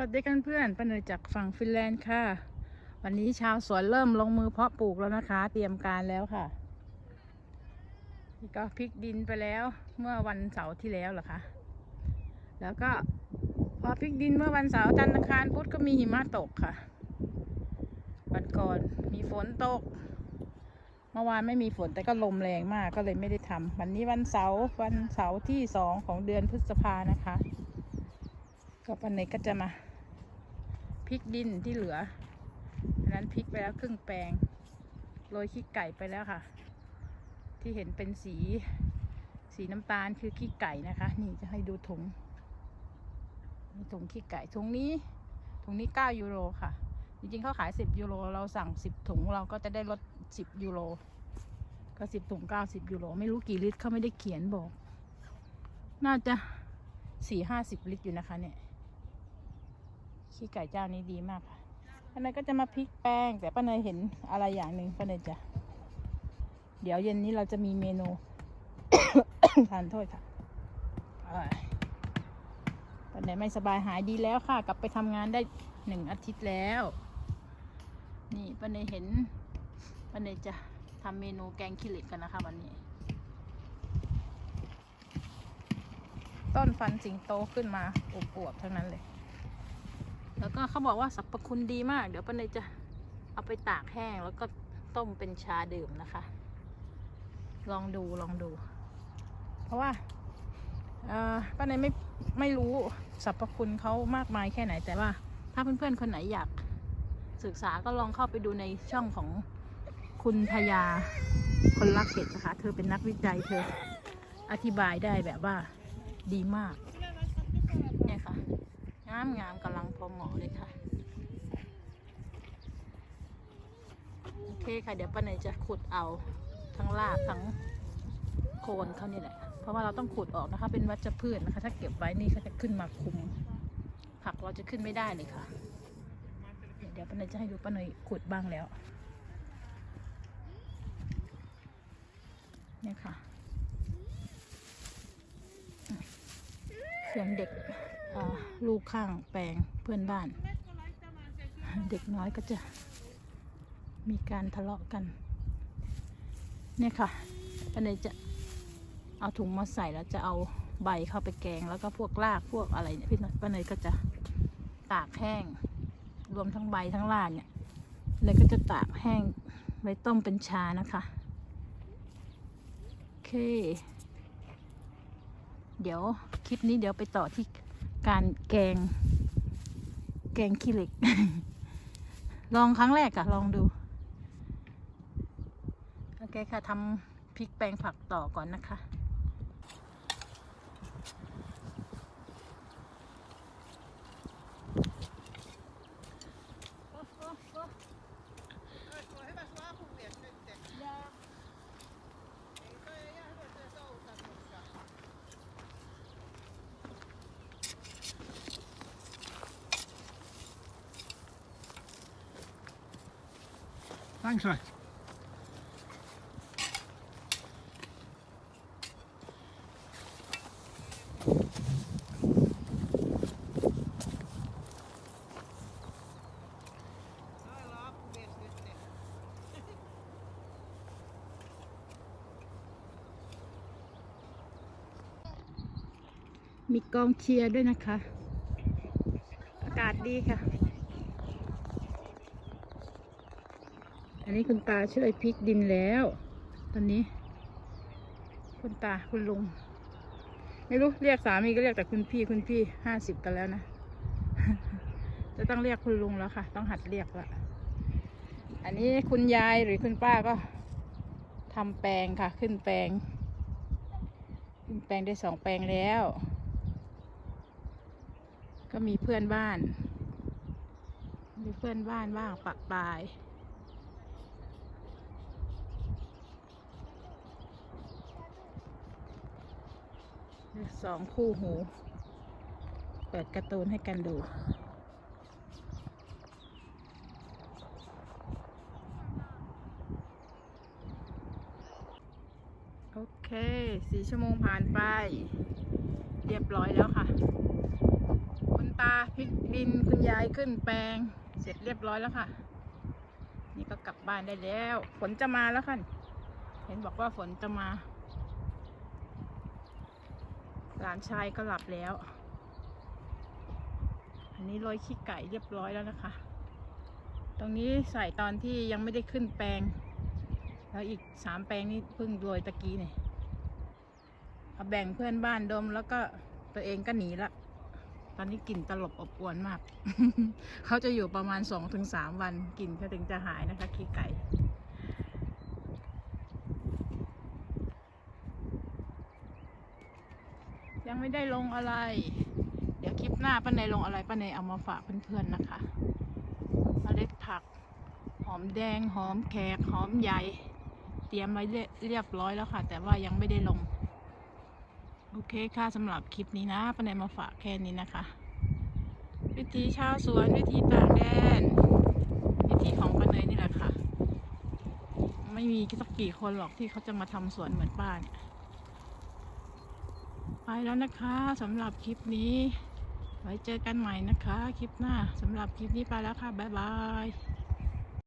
วัสดีกันเพื่อนป้าเนยจากฝั่งฟินแลนด์ค่ะ วันนี้ชาวสวนเริ่มลงมือเพาะปลูกแล้วนะคะ เตรียมการแล้วค่ะนี่ก็พลิกดินไปแล้วเมื่อวันเสาร์ที่แล้วเหรอคะแล้วก็พอพลิกดินเมื่อวันเสาร์จันทร์อังคารพุธก็มีหิมะตกค่ะ วันก่อนมีฝนตก เมื่อวานไม่มีฝนแต่ก็ลมแรงมากก็เลยไม่ได้ทำวันนี้วันเสาร์วันเสาร์ที่สองของเดือนพฤษภานะคะก็ปันเนก็จะมา พริกดินที่เหลืออันนั้นพริกไปแล้วครึ่งแปลงโรยขี้ไก่ไปแล้วค่ะ ที่เห็นเป็นสี สีน้ำตาลคือขี้ไก่นะคะ นี่จะให้ดูถุงนี่ถุงขี้ไก่ถุงนี้ถุงนี้เก้ายูโรค่ะ จริงๆเขาขายสิบยูโร เราสั่งสิบถุงเราก็จะได้ลดสิบยูโร ก็สิบถุงเก้าสิบยูโร ไม่รู้กี่ลิตรเขาไม่ได้เขียนบอก น่าจะสี่ห้าสิบลิตรอยู่นะคะเนี่ย ขี้ไก่เจ้านี้ดีมากค่ะป้าเนยก็จะมาพริกแป้ง แต่ป้าเนยเห็นอะไรอย่างหนึ่งป้าเนยจะ เดี๋ยวเย็นนี้เราจะมีเมนู ทานโทษค่ะป้าเนยไม่สบายหายดีแล้วค่ะ กลับไปทำงานได้หนึ่งอาทิตย์แล้ว นี่ป้าเนยเห็นป้าเนยจะทำเมนูแกงขี้เหล็กกันนะคะวันนี้ ต้นฟันสิงโตขึ้นมาอวบๆทั้งนั้นเลย แล้วก็เขาบอกว่าสรรพคุณดีมาก เดี๋ยวป้าเนยจะเอาไปตากแห้งแล้วก็ต้มเป็นชาดื่มนะคะ ลองดูลองดู เพราะว่าป้าเนยไม่ไม่รู้สรรพคุณเขามากมายแค่ไหน แต่ว่าถ้าเพื่อนๆคนไหนอยากศึกษาก็ลองเข้าไปดูในช่องของคุณพยาคนรักเห็ดนะคะ เธอเป็นนักวิจัยเธออธิบายได้แบบว่าดีมากามงามกำลังพอเหมาะเลยค่ะ โอเคค่ะ เดี๋ยวป้าเนยจะขุดเอาทั้งรากทั้งโคนเขานี่แหละ เพราะว่าเราต้องขุดออกนะคะ เป็นวัชพืชนะคะ ถ้าเก็บไว้นี่เขาจะขึ้นมาคุม ผักเราจะขึ้นไม่ได้เลยค่ะ เดี๋ยวป้าเนยจะให้ดูป้าเนยขุดบ้างแล้ว เนี่ยค่ะเสียงเด็ก ลูกข้างแปลงเพื่อนบ้าน เด็กน้อยก็จะมีการทะเลาะกัน เนี่ยค่ะป้าเนยจะเอาถุงมาใส่แล้วจะเอาใบเข้าไปแกงแล้วก็พวกรากพวกอะไรเนี่ยพี่น้อยป้าเนยก็จะตากแห้ง รวมทั้งใบทั้งรากเนี่ยเลยก็จะตากแห้งไว้ต้มเป็นชานะคะโอเค เดี๋ยวคลิปนี้เดี๋ยวไปต่อที่ การแกง แกงขี้เหล็ก ลองครั้งแรกอะลองดู โอเคค่ะทำพริกแปลงผักต่อก่อนนะคะ Thanks, mate. มีกองเชียร์ด้วยนะคะ อากาศดีค่ะ อันนี้คุณตาช่วยพลิกดินแล้ว ตอนนี้ คุณตาคุณลุง ไม่รู้เรียกสามีก็เรียกแต่คุณพี่คุณพี่ห้าสิบกันแล้วนะ จะต้องเรียกคุณลุงแล้วค่ะ ต้องหัดเรียกละอันนี้คุณยายหรือคุณป้าก็ทำแปลงค่ะ ขึ้นแปลง ขึ้นแปลงได้สองแปลงแล้ว ก็มีเพื่อนบ้าน มีเพื่อนบ้านบ้างปะปาย สองคู่หู เปิดการ์ตูนให้กันดูโอเคสี่ชั่วโมงผ่านไป เรียบร้อยแล้วค่ะ คุณตาพริกดินคุณยายขึ้นแปลง เสร็จเรียบร้อยแล้วค่ะ นี่ก็กลับบ้านได้แล้ว ฝนจะมาแล้วค่ะ เห็นบอกว่าฝนจะมา หลานชายก็หลับแล้ว อันนี้โรยขี้ไก่เรียบร้อยแล้วนะคะ ตรงนี้ใส่ตอนที่ยังไม่ได้ขึ้นแปลง แล้วอีกสามแปลงนี่เพิ่งโรยตะกี้เนี่ยเอาแบ่งเพื่อนบ้านดมแล้วก็ตัวเองก็หนีละตอนนี้กลิ่นตลบอบอวนมาก เขาจะอยู่ประมาณสองถึงสามวันกลิ่นเขาถึงจะหายนะคะขี้ไก่ ยัง ไม่ได้ลงอะไร เดี๋ยวคลิปหน้าป้าเนยลงอะไรป้าเนยเอามาฝากเพื่อนๆนะคะมเมล็ดผัก หอมแดงหอมแขกหอมใหญ่ เตรียมไว้เรียบร้อยแล้วค่ะ แต่ว่ายังไม่ได้ลง โอเคค่ะสำหรับคลิปนี้นะป้าเนยมาฝากแค่นี้นะคะ วิธีชาวสวนวิธีต่างแดนวิธีของป้าเนยนี่แหละค่ะ ไม่มีสักกี่คนหรอกที่เขาจะมาทำสวนเหมือนป้าเนี่ย ไปแล้วนะคะสำหรับคลิปนี้ ไว้เจอกันใหม่นะคะ คลิปหน้าสำหรับคลิปนี้ไปแล้วค่ะ บ๊ายบาย